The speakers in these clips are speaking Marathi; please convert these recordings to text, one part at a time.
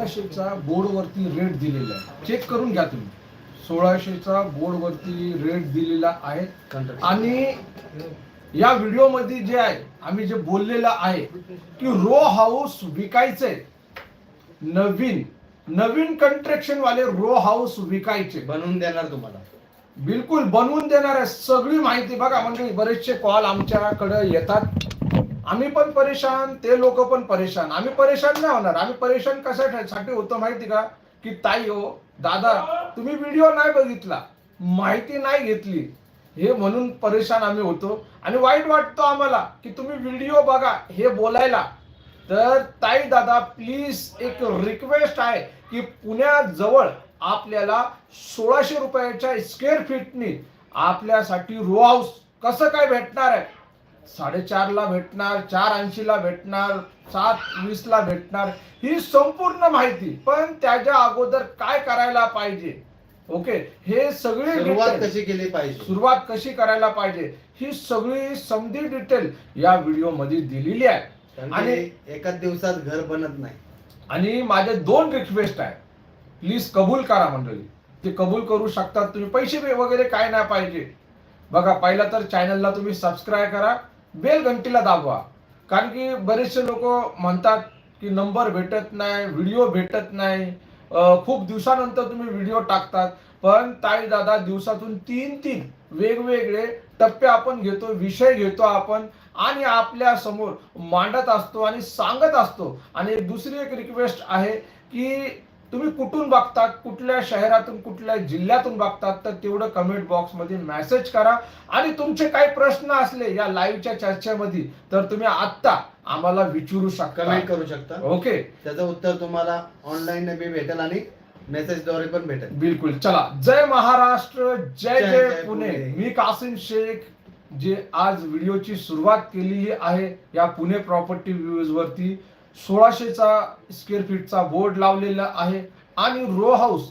सोळाशेचा बोर्डवरती रेट दिलेला आहे. चेक करून घ्या तुम्ही. सोळाशेचा बोर्डवरती रेट दिलेला आहे. आणि या व्हिडिओमध्ये जे आहे आम्ही जे बोललेलं आहे की रो हाऊस विकायचे नवीन नवीन कंस्ट्रक्शन वाले रो हाऊस विकायचे. बनवून देणार तुम्हाला. बिलकुल बनवून देणार आहे. सगळी माहिती बघा म्हणजे बरेचसे कॉल आमच्याकडे येतात. आम्ही पण परेशान ते लोक पण परेशान. आम्ही परेशान नाही होणार. आम्ही परेशान कशासाठी होतो माहिती का? की ताई हो दादा तुम्ही व्हिडिओ नाही बघितला. माहिती नाही घेतली. हे म्हणून परेशान आम्ही होतो. आणि वाईट वाटतो आम्हाला की तुम्ही व्हिडिओ बघा हे बोलायला. तर ताई दादा प्लीज एक रिक्वेस्ट आहे की पुण्याजवळ आपल्याला सोळाशे रुपयाच्या स्क्वेअर फीटनी आपल्यासाठी रो हाऊस कसं काय भेटणार आहे? साडेचारला भेटणार चार ऐंशीला भेटणार सात वीसला भेटणार ही संपूर्ण माहिती. पण त्याच्या अगोदर काय करायला पाहिजे? ओके? हे सगळे सुरुवात कशी केली पाहिजे? सुरुवात कशी करायला पाहिजे? ही सगळी समधी डिटेल या व्हिडिओमध्ये दिलेली आहे. आणि एकाच दिवसात घर बनत नाही. आणि माझे दोन रिक्वेस्ट आहे प्लीज कबूल करा मंडळी. ते कबूल करू शकतात तुम्ही पैसे वगैरे काय नाही पाहिजे. बघा पहिला तर चॅनलला तुम्ही सबस्क्राईब करा. बेल घंटीला दाबवा. कारण की बरेचसे लोक म्हणतात की नंबर भेटत नाही व्हिडिओ भेटत नाही. खूप दिवसानंतर तुम्ही व्हिडिओ टाकतात. पण ताई दादा दिवसातून तीन तीन वेगवेगळे टप्पे आपण घेतो विषय घेतो आपण आणि आपल्यासमोर मांडत असतो आणि सांगत असतो. आणि दुसरी एक रिक्वेस्ट आहे की तुम्ही कुठून बघतात कुठल्या शहरातून कुठल्या जिल्ह्यातून बघतात तर तेवढं कमेंट बॉक्समध्ये मेसेज करा. आणि तुमचे काही प्रश्न असले या लाईव्हच्या चर्चेमध्ये तर तुम्ही आत्ता आम्हाला विचारू शकता. कमेंट करू शकता. ओके त्याचं उत्तर तुम्हाला ऑनलाईन बी भेटेल आणि मेसेजद्वारे पण भेटेल. बिलकुल. चला. जय महाराष्ट्र जय जय पुणे. मी कासिम शेख जे आज व्हिडिओची सुरुवात केलेली आहे या पुणे प्रॉपर्टी व्ह्यूज वरती सोळाशेचा स्क्वेअर फीटचा बोर्ड लावलेला आहे. आणि रो हाऊस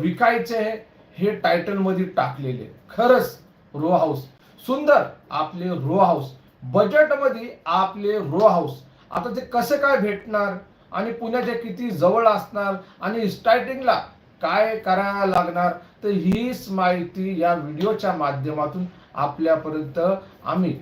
विकायचे आहे हे टायटलमध्ये टाकलेले. खरंच रो हाऊस सुंदर आपले रो हाऊस बजेटमध्ये आपले रो हाऊस आता ते कसे काय भेटणार? आणि पुण्याच्या किती जवळ असणार? आणि स्टार्टिंगला काय करायला लागणार? तर हीच माहिती या व्हिडिओच्या माध्यमातून आपल्यापर्यंत आम्ही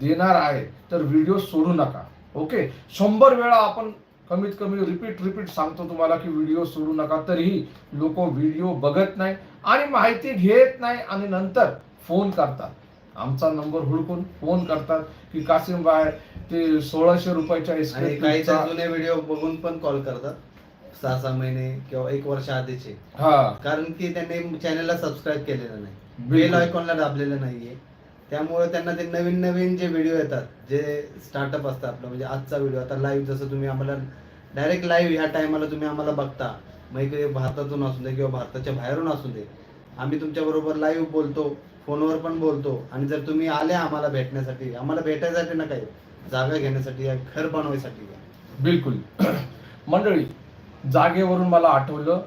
देणार आहे. तर व्हिडिओ सोडू नका. ओके? शंभर वेळा आपण कमीत कमी रिपीट रिपीट सांगतो तुम्हाला की व्हिडिओ सोडू नका तरीही लोक व्हिडिओ बघत नाही आणि माहिती घेत नाही आणि नंतर फोन करतात. आमचा नंबर हुडकून फोन करतात की कासिम बाय ते सोळाशे रुपयाच्या आणि काही तर जुने व्हिडिओ बघून पण कॉल करतात. सहा सहा महिने किंवा एक वर्ष आधीचे. हा. कारण की त्यांनी चॅनलला सबस्क्राईब केलेलं नाही. बेल आयकॉनला दाबलेलं नाहीये. त्यामुळे त्यांना ते नवीन नवीन जे व्हिडिओ येतात जे स्टार्टअप असतं आपलं म्हणजे आजचा व्हिडिओ आता लाईव्ह जसं तुम्ही आम्हाला डायरेक्ट लाईव्ह ह्या टायमाला तुम्ही आम्हाला बघता. मग इकडे भारतातून असू दे किंवा भारताच्या बाहेरून असू दे. आम्ही तुमच्या बरोबर लाईव्ह बोलतो फोनवर पण बोलतो. आणि जर तुम्ही आले आम्हाला भेटण्यासाठी आम्हाला भेटायसाठी ना काही जागा घेण्यासाठी या घर बनवायसाठी बिलकुल. मंडळी जागेवरून मला आठवलं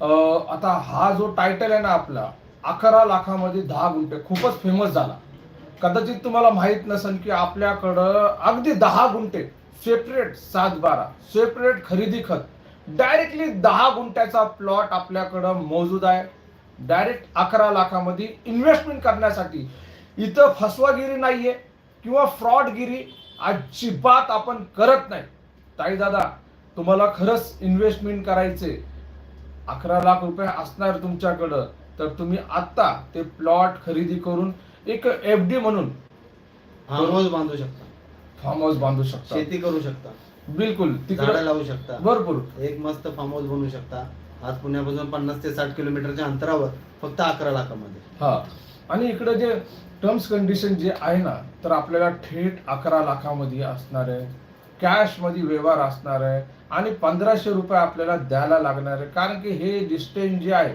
अं, आता हा जो टायटल आहे ना आपला अकरा लाखामध्ये दहा गुंठे खूपच फेमस झाला. कदाचित तुम्हाला माहीत नसेल की आपल्याकडं अगदी दहा गुंठे सेपरेट सात बारा सेपरेट खरेदी खत डायरेक्टली दहा गुंठ्याचा प्लॉट आपल्याकडं मौजूद आहे. डायरेक्ट अकरा लाखामध्ये इन्व्हेस्टमेंट करण्यासाठी. इथं फसवागिरी नाहीये किंवा फ्रॉडगिरी अजिबात आपण करत नाही. ताई दादा तुम्हाला खरंच इन्व्हेस्टमेंट करायचे अकरा लाख रुपये असणार तुमच्याकडं. तर तुम्ही आत्ता ते प्लॉट खरेदी करून एक एफ डी म्हणून. फार्म हाऊस बांधू शकता. फार्म हाऊस बांधू शकता. शेती करू शकता. बिलकुल झाडं तिकडे लावू शकता. भरपूर. एक मस्त फार्म हाऊस बनवू शकता. आज पुण्यापासून पन्नास ते साठ किलोमीटरच्या अंतरावर फक्त अकरा लाखामध्ये. हा. आणि इकडे जे टर्म्स कंडिशन जे आहे ना तर आपल्याला थेट अकरा लाखामध्ये असणार आहे. कॅशमध्ये व्यवहार असणार आहे. आणि पंधराशे रुपये आपल्याला द्यायला लागणार आहे. कारण की हे डिस्टन्स जे आहे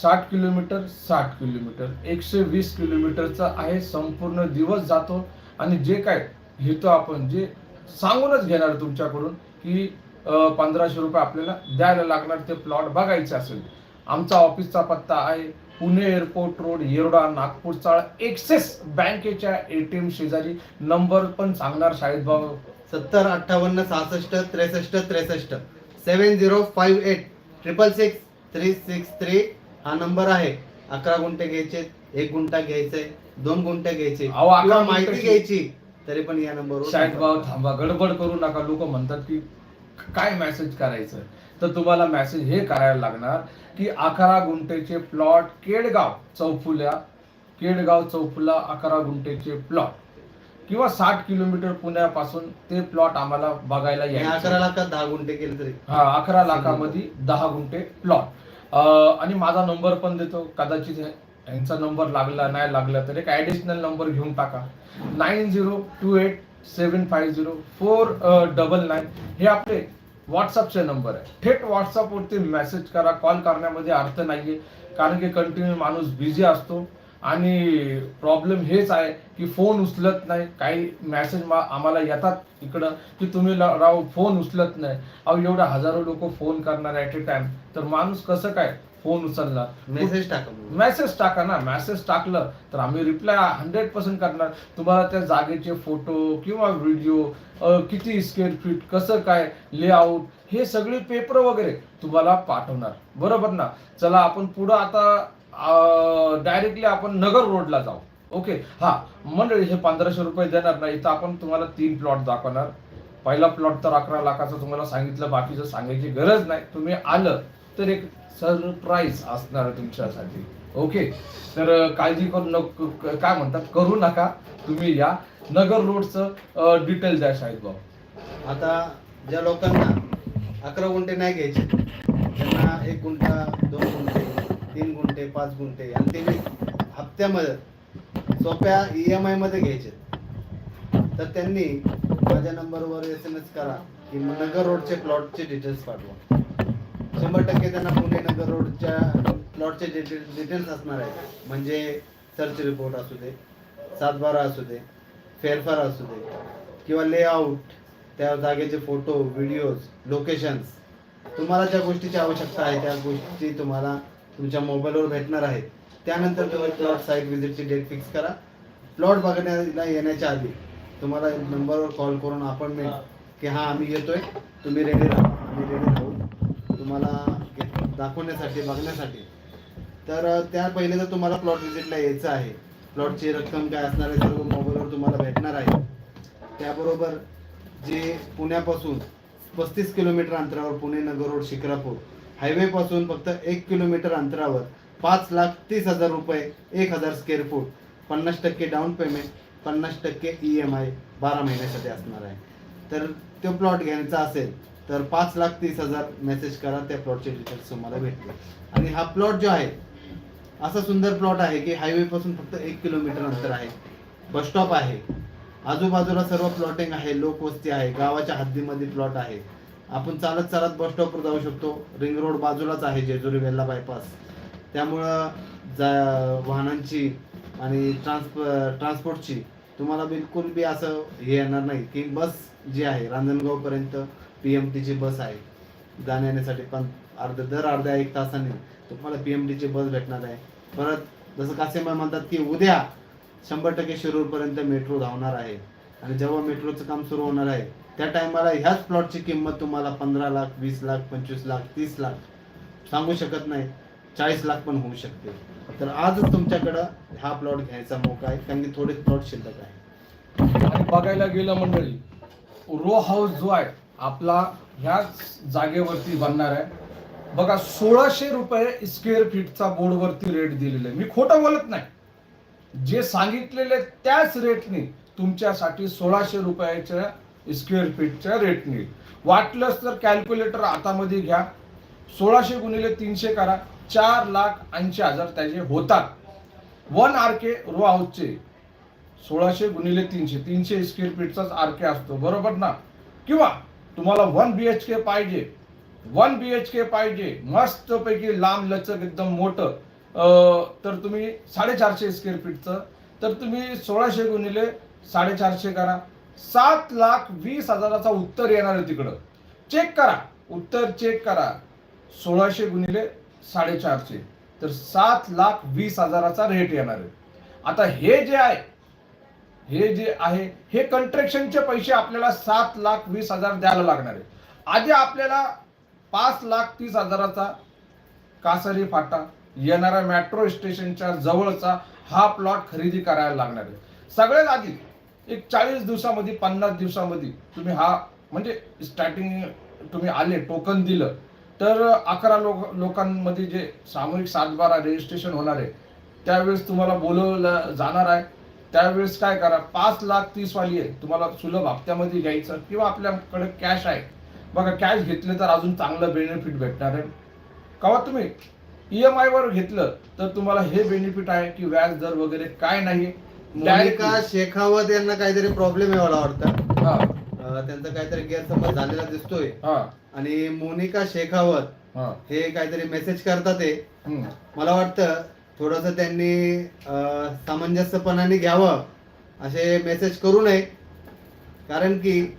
साठ किलोमीटर साठ किलोमीटर एकशे वीस किलोमीटरचा आहे संपूर्ण दिवस जातो. आणि जे काय घेतो आपण जे सांगूनच घेणार तुमच्याकडून की पंधराशे रुपये आपल्याला द्यायला लागणार ते प्लॉट बघायचे असेल. आमचा ऑफिसचा पत्ता आहे पुणे एअरपोर्ट रोड येरडा नागपूर चाळ एक्सेस बँकेच्या एटीएम शेजारी. नंबर पण सांगणार शाहिद भाऊ. सत्तर अठ्ठावन्न सहासष्ट त्रेसष्ट त्रेसष्ट. Seven zero five eight triple six three six three हा नंबर आहे. अकरा गुंठे घ्यायचे एक गुंठा घ्यायचे दोन गुंठे घ्यायचे. अहो, अकरा किंवा माहिती घ्यायची तरी पण या नंबरवर भाऊ थांबा गडबड करू नका. लोक म्हणतात की काय मेसेज करायचं? तर तुम्हाला मेसेज हे करायला लागणार की अकरा गुंठेचे प्लॉट केडगाव चौफुल्या केडगाव चौफुला अकरा गुंठेचे प्लॉट किंवा साठ किलोमीटर पुण्यापासून ते प्लॉट आम्हाला बघायला यायचे. अकरा लाखात दहा गुंठे केले तरी. हा अकरा लाखामध्ये दहा गुंठे प्लॉट आणि माझा नंबर पण देतो. कदाचित हे- यांचा नंबर लागला नाही लागला तर एक ॲडिशनल नंबर घेऊन टाका. Nine zero two eight seven five zero four double nine हे आपले व्हॉट्सअपचे नंबर आहे. थेट व्हॉट्सअपवरती मेसेज करा. कॉल करण्यामध्ये अर्थ नाही आहे कारण की कंटिन्यू माणूस बिझी असतो. आणि प्रॉब्लेम हेच आहे की फोन उचलत नाही. काही मेसेज आम्हाला येतात इकडं की तुम्ही राव फोन उचलत नाही. अहो एवढ्या हजारो लोक फोन करणार ऍट ए टाइम तर माणूस कसं काय फोन उचलणार? मेसेज टाका. मेसेज टाका ना. मेसेज टाकलं तर आम्ही रिप्लाय हंड्रेड पर्सेंट करणार. तुम्हाला त्या जागेचे फोटो किंवा व्हिडिओ किती स्क्वेअर फीट कसं काय लेआउट हे सगळे पेपर वगैरे तुम्हाला पाठवणार. बरोबर ना? चला आपण पुढं आता डायरेक्टली आपण नगर रोडला जाऊ. ओके हा मंडळी हे पंधराशे रुपये देणार नाही. तर आपण तुम्हाला तीन प्लॉट दाखवणार. पहिला प्लॉट तर अकरा लाखाचा तुम्हाला सांगितलं बाकीचं सांगायची गरज नाही. तुम्ही आलं तर एक सरप्राईज असणार तुमच्यासाठी. ओके तर काळजी करू नको काय म्हणतात? करू नका. तुम्ही या. नगर रोडचं डिटेल द्या शाहिद भाऊ. आता ज्या लोकांना अकरा गुंठे नाही घ्यायचे त्यांना एक गुंठा दोन तीन गुंठे पाच गुंठे आणि ते मी हप्त्यामध्ये सोप्या ई एम आयमध्ये घ्यायचे. तर त्यांनी माझ्या नंबरवर एस एम एस करा की नगर रोडचे प्लॉटचे डिटेल्स पाठवा. शंभर टक्के त्यांना पुणे नगर रोडच्या प्लॉटचे डिटेल्स असणार आहे म्हणजे सर्च रिपोर्ट असू दे सातबारा असू दे फेरफार असू दे किंवा लेआउट त्या जागेचे फोटो व्हिडिओज लोकेशन्स तुम्हाला ज्या गोष्टीची आवश्यकता आहे त्या गोष्टी तुम्हाला तुमच्या मोबाईलवर भेटणार आहेत त्यानंतर तुम्ही प्लॉट साईट व्हिजिटची डेट फिक्स करा. प्लॉट बघण्याला येण्याच्या आधी तुम्हाला नंबरवर कॉल करून अपॉइंटमेंट की हां आम्ही येतोय. तुम्ही रेडी राहा. आम्ही रेडी राहू. तुम्हाला दाखवण्यासाठी बघण्यासाठी. तर त्या पहिले जर तुम्हाला प्लॉट व्हिजिटला यायचं आहे. प्लॉटची रक्कम काय असणार आहे सर्व मोबाईलवर तुम्हाला भेटणार आहे. त्याबरोबर जे पुण्यापासून पस्तीस किलोमीटर अंतरावर पुणे नगर रोड शिक्रापूर हायवे पासून फक्त एक किलोमीटर अंतरावर पाच लाख तीस हजार रुपये एक हजार स्क्वेअर फूट पन्नास टक्के डाऊन पेमेंट पन्नास टक्के ई एम आय बारा महिन्यासाठी असणार आहे. तर तो प्लॉट घ्यायचा असेल तर पाच लाख तीस हजार मेसेज करा त्या प्लॉटचे डिटेल्स तुम्हाला भेटतील. आणि हा प्लॉट जो आहे असा सुंदर प्लॉट आहे की हायवे पासून फक्त एक किलोमीटर अंतर आहे. बस स्टॉप आहे. आजूबाजूला सर्व प्लॉटिंग आहे लोकवस्ती आहे गावाच्या हद्दीमध्ये प्लॉट आहे. आपण चालत चालत बस स्टॉपवर जाऊ शकतो. रिंग रोड बाजूलाच आहे जेजुरी वेल्ला बायपास त्यामुळं जा वाहनांची आणि ट्रान्सप ट्रान्सपोर्टची तुम्हाला बिलकुल बी असं हे येणार नाही. की बस जी आहे रांजणगावपर्यंत पी एम टीची बस आहे. जाण्यासाठी पण अर्ध दर अर्ध्या एक तासाने तुम्हाला पी एम टीची बस भेटणार आहे. परत जसं कासेमा म्हणतात की उद्या शंभर टक्के शिरूरपर्यंत मेट्रो धावणार आहे. आणि जेव्हा मेट्रोचं काम सुरू होणार आहे त्या टायमाला ह्याच प्लॉटची किंमत तुम्हाला पंधरा लाख वीस लाख पंचवीस लाख तीस लाख सांगू शकत नाही. चाळीस लाख पण होऊ शकते. तर आजच तुमच्याकडं हा प्लॉट घ्यायचा मोका आहे कारण की थोडे प्लॉट शिल्लक आहे. आणि बघायला गेलं मंडळी रो हाऊस जो आहे आपला ह्याच जागेवरती बनणार आहे. बघा सोळाशे रुपये स्क्वेअर फीटचा बोर्डवरती रेट दिलेला आहे. मी खोटं बोलत नाही. जे सांगितलेले त्याच रेटने तुमच्यासाठी सोळाशे रुपयाच्या स्क्वेअर फीटच्या रेटने वाटलंच तर कॅल्क्युलेटर हातामध्ये घ्या. सोळाशे गुणिले तीनशे करा. चार लाख ऐंशी हजार त्याचे होतात. वन आर के रो हाऊसचे. सोळाशे गुणिले तीनशे. तीनशे स्क्वेअर फीटचाच आर के असतो. बरोबर ना? किंवा तुम्हाला वन बी एच के पाहिजे. वन बी एच के पाहिजे. मस्तपैकी लांब लचक एकदम मोठं. तर तुम्ही साडेचारशे स्क्वेअर फीटचं तर तुम्ही सोळाशे गुणिले साडेचारशे करा. सात लाख वीस हजाराचा उत्तर येणार आहे तिकडं. चेक करा. उत्तर चेक करा. सोळाशे गुणिले साडेचारशे. तर सात लाख वीस हजाराचा रेट येणार आहे. आता हे जे आहे हे जे आहे हे कंस्ट्रक्शनचे पैसे आपल्याला सात लाख वीस हजार द्यायला लागणार आहे. आधी आपल्याला पाच लाख तीस हजाराचा कासारी फाटा येणारा मेट्रो स्टेशनच्या जवळचा हा प्लॉट खरेदी करायला लागणार आहे. सगळ्यात आधी एक चाळीस दिवसामध्ये पन्नास दिवसामध्ये तुम्ही हा म्हणजे स्टार्टिंग तुम्ही आले टोकन दिलं तर अकरा लोक लोकांमध्ये जे सामूहिक सातबारा रजिस्ट्रेशन होणार आहे त्यावेळेस तुम्हाला बोलवलं जाणार आहे. त्यावेळेस काय करा पाच लाख तीस वाली आहे तुम्हाला सुलभ हप्त्यामध्ये घ्यायचं किंवा आपल्याकडे कॅश आहे. बघा कॅश घेतले तर अजून चांगलं बेनिफिट भेटणार आहे. कवा तुम्ही ई एम वर घेतलं तर तुम्हाला हे बेनिफिट आहे की व्याज दर वगैरे काय नाही. मोनिका शेखावत यांना काहीतरी प्रॉब्लेम आहे मला वाटतं. हा. अं, त्यांचा काहीतरी गैरसमज झालेला दिसतोय. हा. आणि मोनिका शेखावत हा. हे काहीतरी मेसेज करतात ते हम्म. मला वाटतं थोडस त्यांनी अं, सामंजस्यपणाने घ्यावं असे मेसेज करू नये. कारण की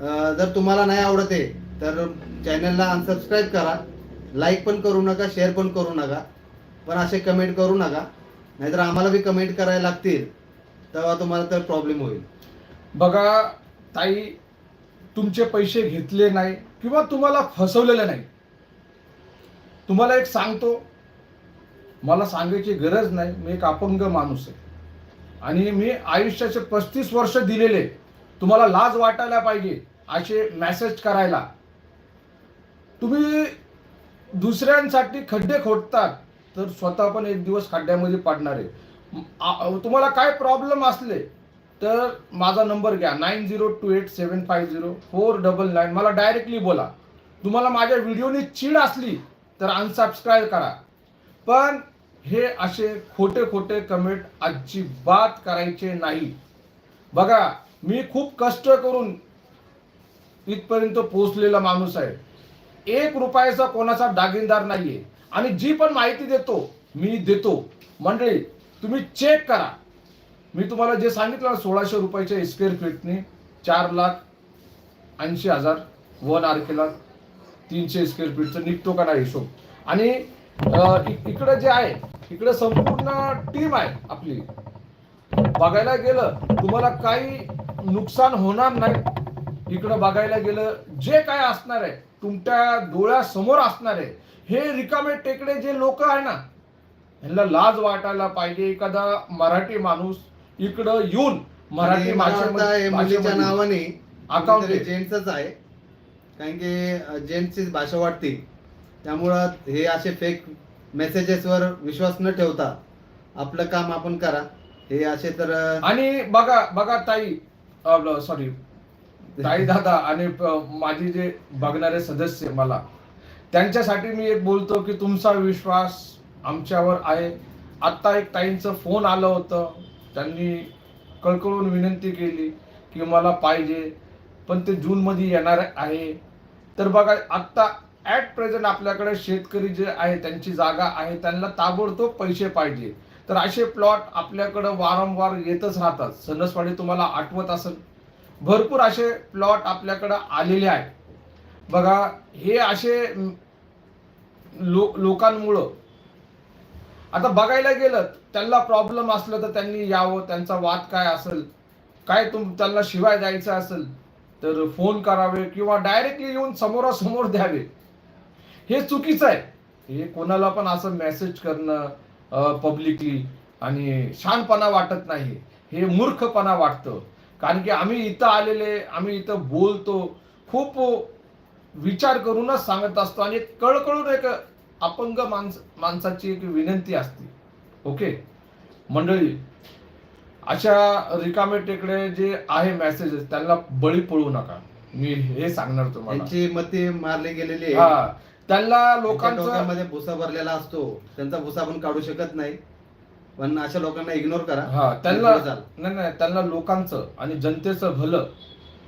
अं, जर तुम्हाला नाही आवडत आहे तर चॅनलला अनसबस्क्राईब करा. लाईक पण करू नका शेअर पण करू नका. पण असे कमेंट करू नका. नाहीतर आम्हाला बी कमेंट करायला लागतील तेव्हा तुम्हाला तर प्रॉब्लेम होईल. बघा ताई तुमचे पैसे घेतले नाही किंवा तुम्हाला फसवलेले नाही. तुम्हाला एक सांगतो मला सांगायची गरज नाही मी एक अपंग माणूस आहे. आणि मी आयुष्याचे पस्तीस वर्ष दिलेले तुम्हाला लाज वाटायला पाहिजे असे मेसेज करायला. तुम्ही दुसऱ्यांसाठी खड्डे खोडतात तर स्वतः पण एक दिवस खड्ड्यामध्ये पडणार आहे. तुम्हाला काय प्रॉब्लेम असले तर माझा नंबर घ्या. Nine zero two eight seven five zero four double nine मला डायरेक्टली बोला. तुम्हाला माझ्या व्हिडिओने चीड असली तर अनसबस्क्राईब करा. पण हे असे खोटे खोटे कमेंट अजिबात करायचे नाही. बघा मी खूप कष्ट करून इथपर्यंत पोहोचलेला माणूस आहे. एक रुपयाचा कोणाचा दागिनदार नाहीये. आणि जी पण माहिती देतो मी देतो. मंडळी तुम्ही चेक करा. मी तुम्हाला जे सांगितलं ना सोळाशे रुपयाच्या स्क्वेअर फीटने चार लाख ऐंशी हजार वन आर केला तीनशे स्क्वेअर फीटचं निघतो का नाही हिशोब. आणि इकडं जे आहे इकडं संपूर्ण टीम आहे आपली. बघायला गेलं तुम्हाला काही नुकसान होणार नाही. इकडं बघायला गेलं जे काय असणार आहे तुमच्या डोळ्यासमोर असणार आहे. हे रिकामे टेकडे जे लोक आहे ना ह्यांना लाज वाटायला पाहिजे. एखादा मराठी माणूस इकडं येऊन मराठी मुलीच्या नावाने आहे. जेंट्सच आहे. कारण की जेंट्सचीच भाषा वाटते त्यामुळं हे असे फेक मेसेजेसवर विश्वास न ठेवता आपलं काम आपण करा. हे असे तर आणि बघा बघा ताई सॉरी ताई दादा आणि माझे जे बघणारे सदस्य मला त्यांच्यासाठी मी एक बोलतो की तुमचा विश्वास आमच्यावर आहे. आत्ता एक ताईंचं फोन आलं होतं. त्यांनी कळकळून विनंती केली की मला पाहिजे पण ते जूनमध्ये येणार आहे. तर बघा आत्ता ॲट प्रेझेंट आपल्याकडे शेतकरी जे आहे त्यांची जागा आहे त्यांना ताबडतोब पैसे पाहिजे. तर असे प्लॉट आपल्याकडं वारंवार येतच राहतात. सणसवाडी तुम्हाला आठवत असेल. भरपूर असे प्लॉट आपल्याकडं आलेले आहेत. बघा हे असे लो लोकांमुळं. आता बघायला गेलं त्यांना प्रॉब्लेम असलं तर त्यांनी यावं त्यांचा वाद काय असेल काय तुम त्यांना शिवाय द्यायचं असेल तर फोन करावे किंवा डायरेक्टली येऊन समोरासमोर द्यावे. हे चुकीचं आहे. हे कोणाला पण असं मेसेज करणं पब्लिकली आणि शानपणा वाटत नाही. हे मूर्खपणा वाटतं. कारण की आम्ही इथं आलेले आम्ही इथं बोलतो. खूप विचार करूनच सांगत असतो आणि कळकळून एक अपंग माणस माणसाची एक विनंती असते. ओके मंडळी अशा रिकामे टेकडे जे आहे मेसेजेस त्यांना बळी पडू नका. मी हे सांगणार तुम्हाला. मती मारली गेलेली हा. त्यांना डोक्यामध्ये भुसा भरलेला असतो. त्यांचा भुसा आपण काढू शकत नाही. पण अशा लोकांना इग्नोर करा. हा. त्यांना. नाही नाही. त्यांना लोकांचं आणि जनतेचं भलं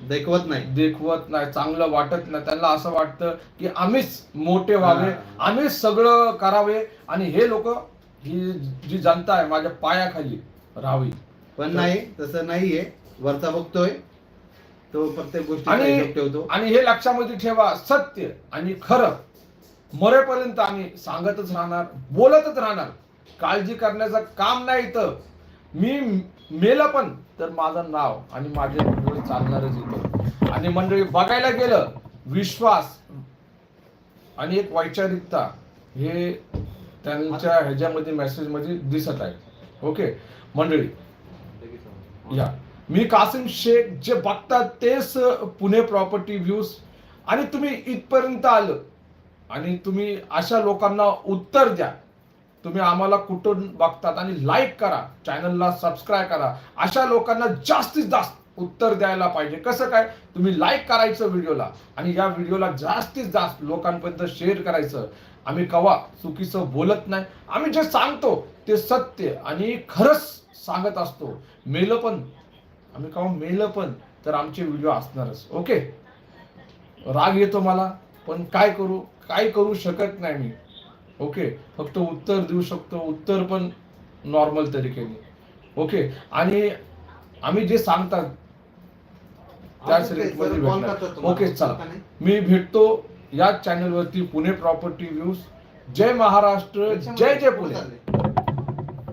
देखवत नाही. देखवत नाही चांगलं वाटत नाही. त्यांना असं वाटतं की आम्हीच मोठे व्हावे. आम्हीच सगळं करावे आणि हे लोक ही जी जनता आहे माझ्या पायाखाली राहावी. पण नाही तसं नाहीये. वरचा बघतोय. तो प्रत्येक गोष्टी ठेवतो. आणि हे लक्षामध्ये ठेवा सत्य आणि खरं. मरेपर्यंत आम्ही सांगतच राहणार बोलतच राहणार. काळजी करण्याचं काम नाही इथं. मी मेलं पण तर माझं नाव आणि माझे व्हिडिओ चालणारच इथं. आणि मंडळी बघायला गेलं विश्वास आणि एक वैचारिकता हे त्यांच्या ह्याच्यामध्ये मेसेजमध्ये दिसत आहे. ओके? मंडळी या. मी कासिम शेख जे बघतात तेच पुणे प्रॉपर्टी व्ह्यूज आणि तुम्ही इथपर्यंत आलं. आणि तुम्ही अशा लोकांना उत्तर द्या. तुम्ही आम्हाला कुठून बघतात आणि लाईक करा. चॅनलला सबस्क्राईब करा. अशा लोकांना जास्तीत जास्त उत्तर द्यायला पाहिजे. कसं काय? तुम्ही लाईक करायचं व्हिडिओला आणि या व्हिडिओला जास्तीत जास्त लोकांपर्यंत शेअर करायचं. आम्ही कवा चुकीचं बोलत नाही. आम्ही जे सांगतो ते सत्य आणि खरंच सांगत असतो. मेलं पण. आम्ही कवा मेलं पण तर आमचे व्हिडिओ असणारच. ओके? राग येतो मला पण काय करू? काय करू शकत नाही मी. ओके? फक्त उत्तर देऊ शकतो. उत्तर पण नॉर्मल तरीकेने. ओके? आणि आम्ही जे सांगतात त्याच रेटमध्ये भेटणार. ओके चला. मी भेटतो या चॅनलवरती पुणे प्रॉपर्टी व्ह्यूज जय महाराष्ट्र जय जय पुणे.